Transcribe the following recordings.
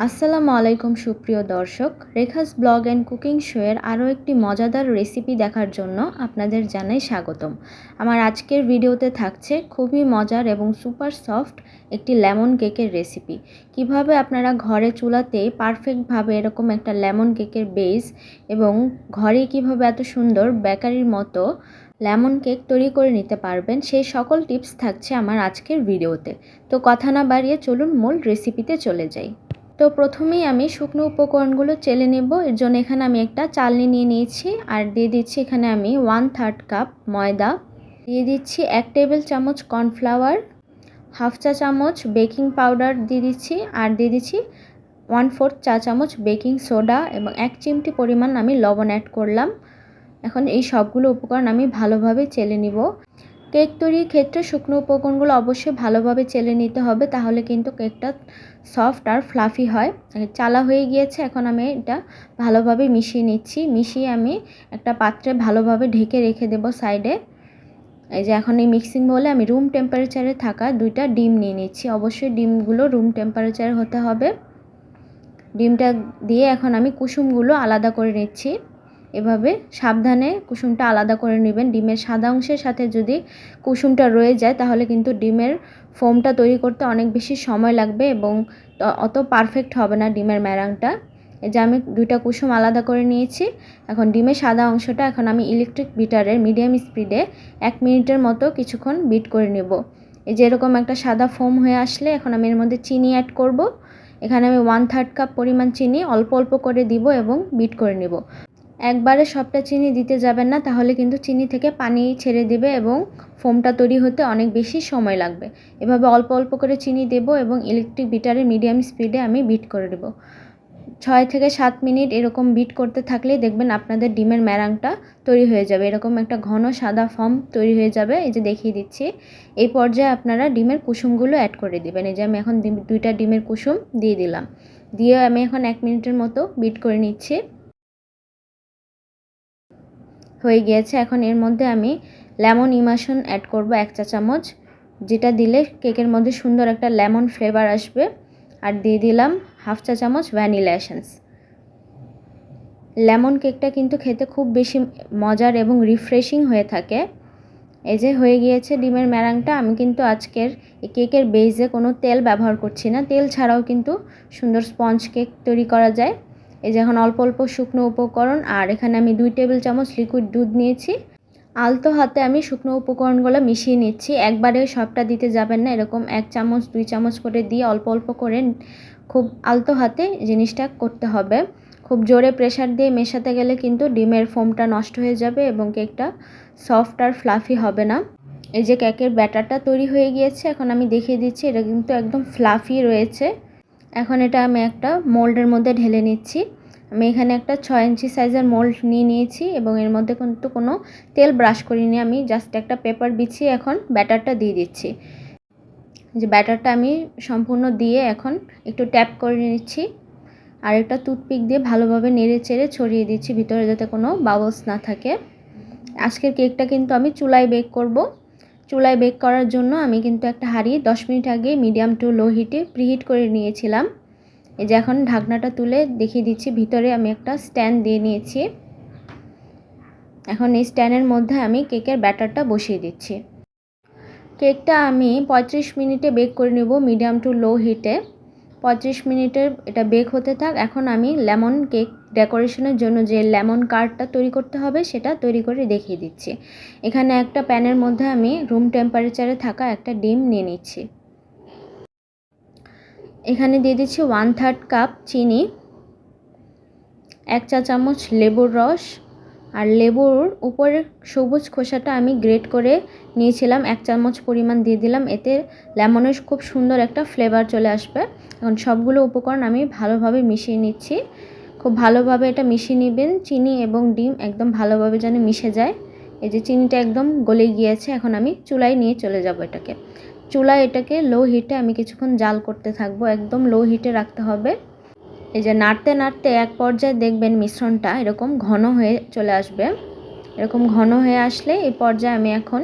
আসসালামু আলাইকুম, সুপ্রিয় দর্শক। রেখাস ব্লগ অ্যান্ড কুকিং শোয়ের আরও একটি মজাদার রেসিপি দেখার জন্য আপনাদের জানাই স্বাগতম। আমার আজকের ভিডিওতে থাকছে খুবই মজার এবং সুপার সফট একটি লেমন কেকের রেসিপি। কীভাবে আপনারা ঘরে চুলাতে পারফেক্টভাবে এরকম একটা লেমন কেকের বেস এবং ঘরে কীভাবে এত সুন্দর বেকারির মতো লেমন কেক তৈরি করে নিতে পারবেন সেই সকল টিপস থাকছে আমার আজকের ভিডিওতে। তো কথা না বাড়িয়ে চলুন মূল রেসিপিতে চলে যাই। তো প্রথমেই আমি শুকনো উপকরণগুলো চেলে নেব। এর জন্য এখানে আমি একটা চালনি নিয়ে নিয়েছি। আর দিয়ে দিচ্ছি এখানে আমি ওয়ান থার্ড কাপ ময়দা। দিয়ে দিচ্ছি এক টেবিল চামচ কর্নফ্লাওয়ার হাফ চা চামচ বেকিং পাউডার দিয়ে দিচ্ছি। আর দিয়ে দিচ্ছি ওয়ান ফোর্থ চা চামচ বেকিং সোডা এবং এক চিমটি পরিমাণ আমি লবণ অ্যাড করলাম। এখন এই সবগুলো উপকরণ আমি ভালোভাবে চেলে নিব। কেক তৈরির ক্ষেত্রে শুকনো উপকরণগুলো অবশ্যই ভালোভাবে চেলে নিতে হবে, তাহলে কিন্তু কেকটা সফট আর ফ্লাফি হয়। চালা হয়ে গিয়েছে, এখন আমি এটা ভালোভাবে মিশিয়ে নিচ্ছি। মিশিয়ে আমি একটা পাত্রে ভালোভাবে ঢেকে রেখে দেব সাইডে। এই যে এখন এই মিক্সিং বলে আমি রুম টেম্পারেচারে থাকা দুইটা ডিম নিয়ে নিচ্ছি। অবশ্যই ডিমগুলো রুম টেম্পারেচারে হতে হবে। ডিমটা দিয়ে এখন আমি কুসুমগুলো আলাদা করে নিচ্ছি। এভাবে সাবধানে কুসুমটা আলাদা করে নেবেন। ডিমের সাদা অংশের সাথে যদি কুসুমটা রয়ে যায়, তাহলে কিন্তু ডিমের ফোমটা তৈরি করতে অনেক বেশি সময় লাগবে এবং অত পারফেক্ট হবে না ডিমের ম্যারাংটা এই যে আমি দুইটা কুসুম আলাদা করে নিয়েছি, এখন ডিমের সাদা অংশটা এখন আমি ইলেকট্রিক বিটারের মিডিয়াম স্পিডে এক মিনিটের মতো কিছুক্ষণ বিট করে নেব। এই যে এরকম একটা সাদা ফোম হয়ে আসলে এখন আমি এর মধ্যে চিনি অ্যাড করব। এখানে আমি ওয়ান থার্ড কাপ পরিমাণ চিনি অল্প অল্প করে দিব এবং বিট করে নেব। একবারে সবটা চিনি দিতে যাবেন না, তাহলে কিন্তু চিনি থেকে পানি ছেড়ে দেবে এবং ফোমটা তৈরি হতে অনেক বেশি সময় লাগবে। এভাবে অল্প অল্প করে চিনি দেব এবং ইলেকট্রিক বিটারে মিডিয়াম স্পিডে আমি বিট করে দেব। ছয় থেকে সাত মিনিট এরকম বিট করতে থাকলেই দেখবেন আপনাদের ডিমের ম্যারাংটা তৈরি হয়ে যাবে। এরকম একটা ঘন সাদা ফর্ম তৈরি হয়ে যাবে, এই যে দেখিয়ে দিচ্ছি। এই পর্যায়ে আপনারা ডিমের কুসুমগুলো অ্যাড করে দেবেন। এই যে আমি এখন দুইটা ডিমের কুসুম দিয়ে দিলাম। দিয়ে আমি এখন এক মিনিটের মতো বিট করে নিচ্ছি। হয়ে গিয়েছে। এখন এর মধ্যে আমি লেমন ইমাশন অ্যাড করব এক চা চামচ। যেটা দিলে কেকের মধ্যে সুন্দর একটা লেমন ফ্লেভার আসবে। আর দিয়ে দিলাম হাফ চা চামচ ভ্যানিলা এসেন্স লেমন কেকটা কিন্তু খেতে খুব বেশি মজার এবং রিফ্রেশিং হয়ে থাকে। এই যে হয়ে গিয়েছে ডিমের ম্যারাংটা আমি কিন্তু আজকের এই কেকের বেজে কোনো তেল ব্যবহার করছি না। তেল ছাড়াও কিন্তু সুন্দর স্পঞ্জ কেক তৈরি করা যায়। এই যে এখন অল্প অল্প শুকনো উপকরণ, আর এখানে আমি দুই টেবিল চামচ লিকুইড দুধ নিয়েছি। আলতো হাতে আমি শুকনো উপকরণগুলো মিশিয়ে নিচ্ছি। একবারে সবটা দিতে যাবেন না, এরকম এক চামচ, দুই চামচ করে দিয়ে অল্প অল্প করে খুব আলতো হাতে জিনিসটা করতে হবে। খুব জোরে প্রেশার দিয়ে মেশাতে গেলে কিন্তু ডিমের ফোমটা নষ্ট হয়ে যাবে এবং কেকটা সফট আর ফ্লাফি হবে না। এই যে কেকের ব্যাটারটা তৈরি হয়ে গিয়েছে, এখন আমি দেখিয়ে দিচ্ছি, এটা কিন্তু একদম ফ্লাফি রয়েছে। এখন এটা আমি একটা মোল্ডের মধ্যে ঢেলে নিচ্ছি। আমি এখানে একটা ছয় ইঞ্চি সাইজের মোল্ড নিয়ে নিয়েছি এবং এর মধ্যে কিন্তু কোনো তেল ব্রাশ করিনি আমি, জাস্ট একটা পেপার বিছিয়ে এখন ব্যাটারটা দিয়ে দিচ্ছি। যে ব্যাটারটা আমি সম্পূর্ণ দিয়ে এখন একটু ট্যাপ করে নিচ্ছি। আর একটা টুথপিক দিয়ে ভালোভাবে নেড়ে চেড়ে ছড়িয়ে দিচ্ছি, ভিতরে যাতে কোনো বাবলস না থাকে। আজকের কেকটা কিন্তু আমি চুলায় বেক করব। চুলায় বেক করার জন্য আমি কিন্তু একটা হাঁড়ি দশ মিনিট আগে মিডিয়াম টু লো হিটে প্রিহিট করে নিয়েছিলাম। এই যে এখন ঢাকনাটা তুলে দেখিয়ে দিচ্ছি, ভিতরে আমি একটা স্ট্যান্ড দিয়ে নিয়েছি। এখন এই স্ট্যান্ডের মধ্যে আমি কেকের ব্যাটারটা বসিয়ে দিচ্ছি। কেকটা আমি পঁয়ত্রিশ মিনিটে বেক করে নেব মিডিয়াম টু লো হিটে পঁয়ত্রিশ মিনিটের এটা বেক হতে থাক। এখন আমি লেমন কেক ডেকোরেশনের জন্য যে লেমন কার্ডটা তৈরি করতে হবে, সেটা তৈরি করে দেখিয়ে দিচ্ছি। এখানে একটা প্যানের মধ্যে আমি রুম টেম্পারেচারে থাকা একটা ডিম নিয়ে নিচ্ছি। এখানে দিয়ে দিচ্ছি ওয়ান থার্ড কাপ চিনি, এক চা চামচ লেবুর রস আর লেবুর উপরের সবুজ খোসাটা আমি গ্রেট করে নিয়েছিলাম। এক চামচ পরিমাণ দিয়ে দিলাম। এতে লেমনের খুব সুন্দর একটা ফ্লেভার চলে আসবে। এখন সবগুলো উপকরণ আমি ভালোভাবে মিশিয়ে নিচ্ছি। খুব ভালোভাবে এটা মিশিয়ে নেবেন। চিনি এবং ডিম একদম ভালোভাবে যেন মিশে যায়। এই যে চিনিটা একদম গলে গিয়েছে। এখন আমি চুলায় নিয়ে চলে যাব এটাকে। চুলায় এটাকে লো হিটে আমি কিছুক্ষণ জাল করতে থাকব। একদম লো হিটে রাখতে হবে। এই যে নাড়তে নাড়তে এক পর্যায়ে দেখবেন মিশ্রণটা এরকম ঘন হয়ে চলে আসবে। এরকম ঘন হয়ে আসলে এই পর্যায়ে আমি এখন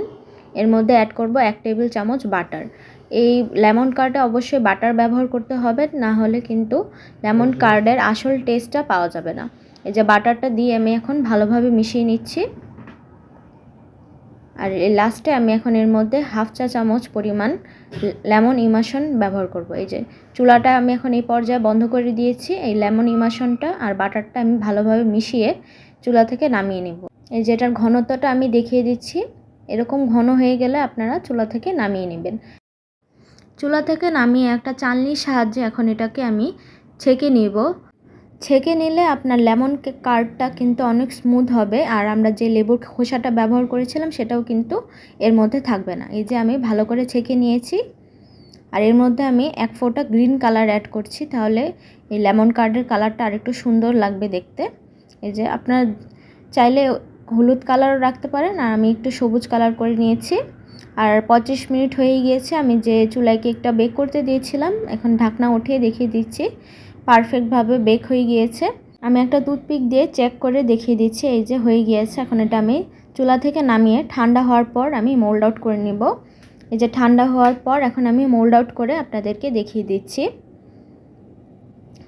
এর মধ্যে অ্যাড করব এক টেবিল চামচ বাটার এই লেমন কার্ডে অবশ্যই বাটার ব্যবহার করতে হবে না হলে কিন্তু লেমন কার্ডের আসল টেস্টটা পাওয়া যাবে না। এই যে বাটারটা দিয়ে আমি এখন ভালোভাবে মিশিয়ে নিচ্ছি। আর এই লাস্টে আমি এখন এর মধ্যে হাফ চা চামচ পরিমাণ লেমন ইমাশন ব্যবহার করব। এই যে চুলাটা আমি এখন এই পর্যায়ে বন্ধ করে দিয়েছি। এই লেমন ইমাশনটা আর বাটারটা আমি ভালোভাবে মিশিয়ে চুলা থেকে নামিয়ে নেব। এই যে এটার ঘনত্বটা আমি দেখিয়ে দিচ্ছি। এরকম ঘন হয়ে গেলে আপনারা চুলা থেকে নামিয়ে নেবেন। চুলা থেকে নামিয়ে একটা চালনির সাহায্যে এখন এটাকে আমি ছেঁকে নিব। ছেঁকে নিলে আপনার লেমন কার্ডটা কিন্তু অনেক স্মুথ হবে। আর আমরা যে লেবুর খোসাটা ব্যবহার করেছিলাম, সেটাও কিন্তু এর মধ্যে থাকবে না। এই যে আমি ভালো করে ছেঁকে নিয়েছি। আর এর মধ্যে আমি এক ফোঁটা গ্রিন কালার অ্যাড করছি। তাহলে এই লেমন কার্ডের কালারটা আরেকটু সুন্দর লাগবে দেখতে। এই যে আপনার চাইলে হলুদ কালারও রাখতে পারেন। আর আমি একটু সবুজ কালার করে নিয়েছি। আর পঁচিশ মিনিট হয়ে গিয়েছে। আমি যে চুলায় কেকটা বেক করতে দিয়েছিলাম, এখন ঢাকনা উঠিয়ে দেখিয়ে দিচ্ছি। পারফেক্টভাবে বেক হয়ে গিয়েছে। আমি একটা টুথপিক দিয়ে চেক করে দেখিয়ে দিচ্ছি, এই যে হয়ে গিয়েছে। এখন এটা আমি চুলা থেকে নামিয়ে ঠান্ডা হওয়ার পর আমি মোল্ড আউট করে নিব। এই যে ঠান্ডা হওয়ার পর এখন আমি মোল্ড আউট করে আপনাদেরকে দেখিয়ে দিচ্ছি।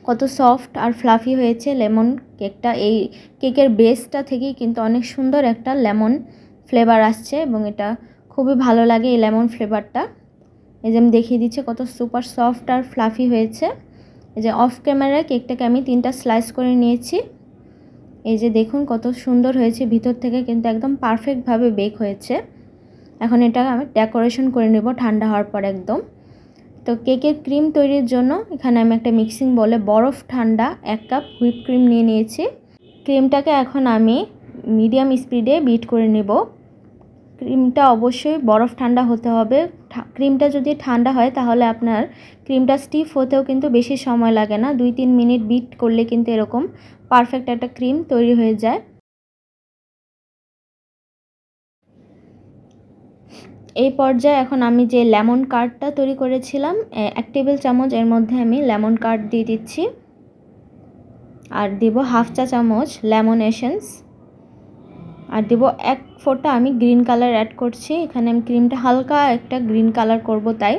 কত সফট আর ফ্লাফি হয়েছে লেমন কেকটা। এই কেকের বেসটা থেকেই কিন্তু অনেক সুন্দর একটা লেমন ফ্লেভার আসছে এবং এটা খুবই ভালো লাগে এই লেমন ফ্লেভারটা। এই যে আমি দেখিয়ে দিচ্ছি কত সুপার সফট আর ফ্লাফি হয়েছে। এই যে অফ ক্যামেরায় কেকটাকে আমি তিনটা স্লাইস করে নিয়েছি। এই যে দেখুন কত সুন্দর হয়েছে, ভিতর থেকে কিন্তু একদম পারফেক্টভাবে বেক হয়েছে। এখন এটা আমি ডেকোরেশন করে নেব ঠান্ডা হওয়ার পর একদম। তো কেকের ক্রিম তৈরির জন্য এখানে আমি একটা মিক্সিং বলে বরফ ঠান্ডা এক কাপ হুইপ ক্রিম নিয়ে নিয়েছি। ক্রিমটাকে এখন আমি মিডিয়াম স্পিডে বিট করে নেব। ক্রিমটা অবশ্যই বরফ ঠান্ডা হতে হবে। ক্রিমটা যদি ঠান্ডা হয় তাহলে আপনার ক্রিমটা স্টিফ হতেও কিন্তু বেশি সময় লাগে না। দুই তিন মিনিট বিট করলে কিন্তু এরকম পারফেক্ট একটা ক্রিম তৈরি হয়ে যায়। এই পর্যায়ে এখন আমি যে লেমন কার্ডটা তৈরি করেছিলাম এক টেবিল চামচ, এর মধ্যে আমি লেমন কার্ড দিয়ে দিচ্ছি। আর দিব হাফ চা চামচ লেমন এসেন্স। আর দেবো এক ফোঁটা আমি গ্রিন কালার অ্যাড করছি। এখানে আমি ক্রিমটা হালকা একটা গ্রিন কালার করব তাই।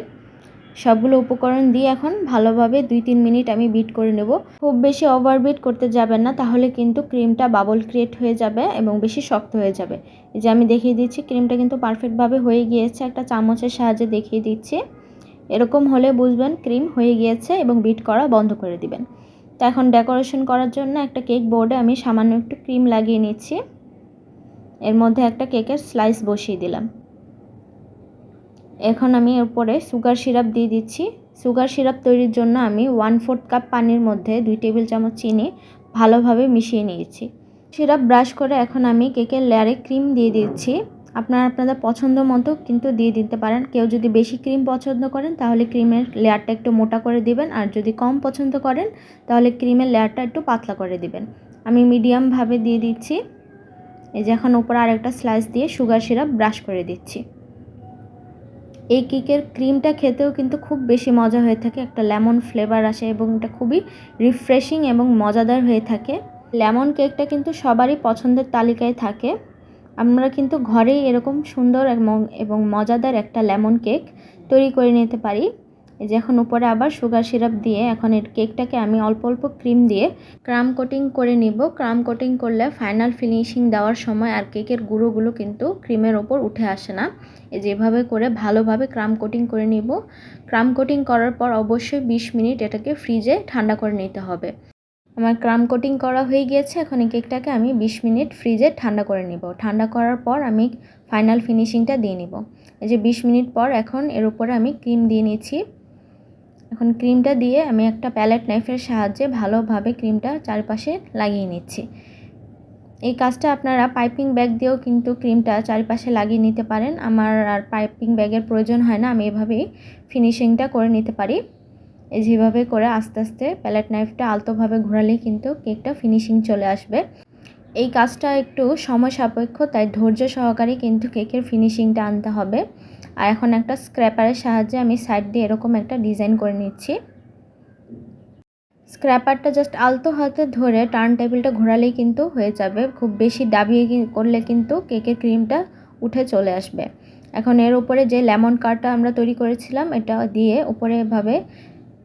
সবগুলো উপকরণ দিয়ে এখন ভালোভাবে দুই তিন মিনিট আমি বিট করে নেব। খুব বেশি ওভার বিট করতে যাবেন না, তাহলে কিন্তু ক্রিমটা বাবল ক্রিয়েট হয়ে যাবে এবং বেশি শক্ত হয়ে যাবে। যে আমি দেখিয়ে দিচ্ছি ক্রিমটা কিন্তু পারফেক্টভাবে হয়ে গিয়েছে। একটা চামচের সাহায্যে দেখিয়ে দিচ্ছি। এরকম হলে বুঝবেন ক্রিম হয়ে গিয়েছে এবং বিট করা বন্ধ করে দিবেন। তো এখন ডেকোরেশন করার জন্য একটা কেক বোর্ডে আমি সামান্য একটু ক্রিম লাগিয়ে নিচ্ছি। এর মধ্যে একটা কেকের স্লাইস বসিয়ে দিলাম। এখন আমি উপরে সুগার সিরাপ দিয়ে দিচ্ছি। সুগার সিরাপ তৈরির জন্য আমি ওয়ান ফোর্থ কাপ পানির মধ্যে দুই টেবিল চামচ চিনি ভালোভাবে মিশিয়ে নিয়েছি। সিরাপ ব্রাশ করে এখন আমি কেকের লেয়ারে ক্রিম দিয়ে দিচ্ছি। আপনারা আপনাদের পছন্দ মতো কিন্তু দিয়ে দিতে পারেন। কেউ যদি বেশি ক্রিম পছন্দ করেন, তাহলে ক্রিমের লেয়ারটা একটু মোটা করে দিবেন। আর যদি কম পছন্দ করেন, তাহলে ক্রিমের লেয়ারটা একটু পাতলা করে দিবেন। আমি মিডিয়ামভাবে দিয়ে দিচ্ছি। এই যে এখন উপরে আরেকটা স্লাইস দিয়ে সুগার সিরাপ ব্রাশ করে দিচ্ছি। এই কেকের ক্রিমটা খেতেও কিন্তু খুব বেশি মজা হয়ে থাকে, একটা লেমন ফ্লেভার আসে এবং এটা খুবই রিফ্রেশিং এবং মজাদার হয়ে থাকে। লেমন কেকটা কিন্তু সবারই পছন্দের তালিকায় থাকে। আমরা কিন্তু ঘরেই এরকম সুন্দর এবং মজাদার একটা লেমন কেক তৈরি করে নিতে পারি। এই যে এখন উপরে আবার সুগার সিরাপ দিয়ে এখন এর কেকটাকে আমি অল্প অল্প ক্রিম দিয়ে ক্রাম কোটিং করে নিব। ক্রাম কোটিং করলে ফাইনাল ফিনিশিং দেওয়ার সময় আর কেকের গুঁড়োগুলো কিন্তু ক্রিমের ওপর উঠে আসে না। যেভাবে করে ভালোভাবে ক্রাম কোটিং করে নিব। ক্রাম কোটিং করার পর অবশ্যই 20 মিনিট এটাকে ফ্রিজে ঠান্ডা করে নিতে হবে। আমার ক্রাম কোটিং করা হয়ে গিয়েছে। এখন এই কেকটাকে আমি 20 মিনিট ফ্রিজে ঠান্ডা করে নিব। ঠান্ডা করার পর আমি ফাইনাল ফিনিশিংটা দিয়ে নিব। এই যে 20 মিনিট পর এখন এর উপরে আমি ক্রিম দিয়ে নিয়েছি এখন ক্রিমটা দিয়ে আমি একটা প্যালেট নাইফের সাহায্যে ভালোভাবে ক্রিমটা চারপাশে লাগিয়ে নিচ্ছি। এই কাজটা আপনারা পাইপিং ব্যাগ দিয়েও কিন্তু ক্রিমটা চারিপাশে লাগিয়ে নিতে পারেন। আমার আর পাইপিং ব্যাগের প্রয়োজন হয় না, আমি এভাবেই ফিনিশিংটা করে নিতে পারি। এই যেভাবে করে আস্তে আস্তে প্যালেট নাইফটা আলতোভাবে ঘোরালেই কিন্তু কেকটা ফিনিশিং চলে আসবে। এই কাজটা একটু সময় সাপেক্ষ, তাই ধৈর্য সহকারে কিন্তু কেকের ফিনিশিংটা আনতে হবে। আর এখন একটা স্ক্র্যাপারের সাহায্যে আমি সাইড দিয়ে এরকম একটা ডিজাইন করে নিচ্ছি। স্ক্র্যাপারটা জাস্ট আলতো হাতে ধরে টার্ন টেবিলটা ঘোরালেই কিন্তু হয়ে যাবে। খুব বেশি ডাবিয়ে করলে কিন্তু কেকের ক্রিমটা উঠে চলে আসবে। এখন এর উপরে যে লেমন কারটা আমরা তৈরি করেছিলাম, এটা দিয়ে উপরে এভাবে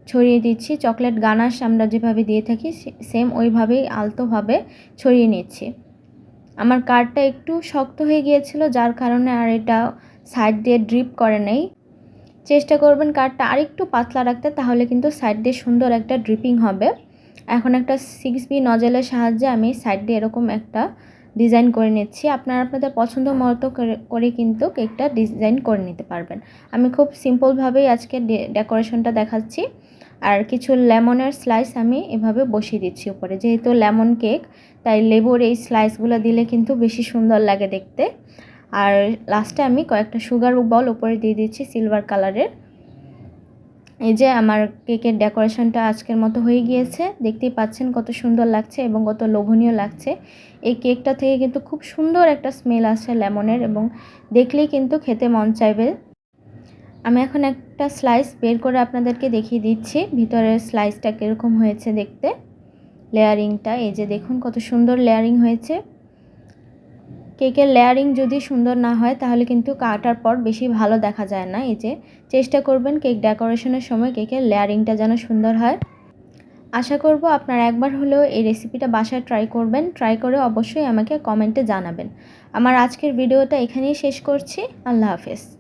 ছড়িয়ে দিচ্ছি। চকলেট গানাশ আমরা যেভাবে দিয়ে থাকি সেম ওইভাবেই আলতোভাবে ছড়িয়ে নিচ্ছি। আমার কারটা একটু শক্ত হয়ে গিয়েছিল, যার কারণে আর এটা সাইড দিয়ে ড্রিপ করে নেই। চেষ্টা করবেন কারটা আরেকটু পাতলা রাখতে, তাহলে কিন্তু সাইড দিয়ে সুন্দর একটা ড্রিপিং হবে। এখন একটা সিক্স বি নজেলের সাহায্যে আমি সাইড দিয়ে এরকম একটা ডিজাইন করে নিচ্ছি। আপনারা আপনাদের পছন্দ মতো করে কিন্তু কেকটা ডিজাইন করে নিতে পারবেন। আমি খুব সিম্পলভাবেই আজকে ডেকোরেশনটা দেখাচ্ছি। আর কিছু লেমনের স্লাইস আমি এভাবে বসিয়ে দিচ্ছি উপরে। যেহেতু লেমন কেক তাই লেবুর এই স্লাইসগুলো দিলে কিন্তু বেশি সুন্দর লাগে দেখতে। আর লাস্টে আমি কয়েকটা সুগার বল উপরে দিয়ে দিচ্ছি সিলভার কালারের এই যে আমার কেকের ডেকোরেশনটা আজকের মতো হয়ে গিয়েছে। দেখতেই পাচ্ছেন কত সুন্দর লাগছে এবং কত লোভনীয় লাগছে। এই কেকটা থেকে কিন্তু খুব সুন্দর একটা স্মেল আসে লেমনের এবং দেখলেই কিন্তু খেতে মন চাইবে। আমি এখন একটা স্লাইস বের করে আপনাদেরকে দেখিয়ে দিচ্ছি। ভিতরের স্লাইসটা কীরকম হয়েছে দেখতে। লেয়ারিংটা এই যে দেখুন কত সুন্দর লেয়ারিং হয়েছে। কেকের লেয়ারিং যদি সুন্দর না হয়, তাহলে কিন্তু কাটার পর বেশি ভালো দেখা যায় না। এই যে, চেষ্টা করবেন কেক ডেকোরেশনের সময় কেকের লেয়ারিংটা যেন সুন্দর হয়। আশা করব আপনারা একবার হলেও এই রেসিপিটা বাসায় ট্রাই করবেন। ট্রাই করে অবশ্যই আমাকে কমেন্টে জানাবেন। আমার আজকের ভিডিওটা এখানেই শেষ করছি। আল্লাহ হাফেজ।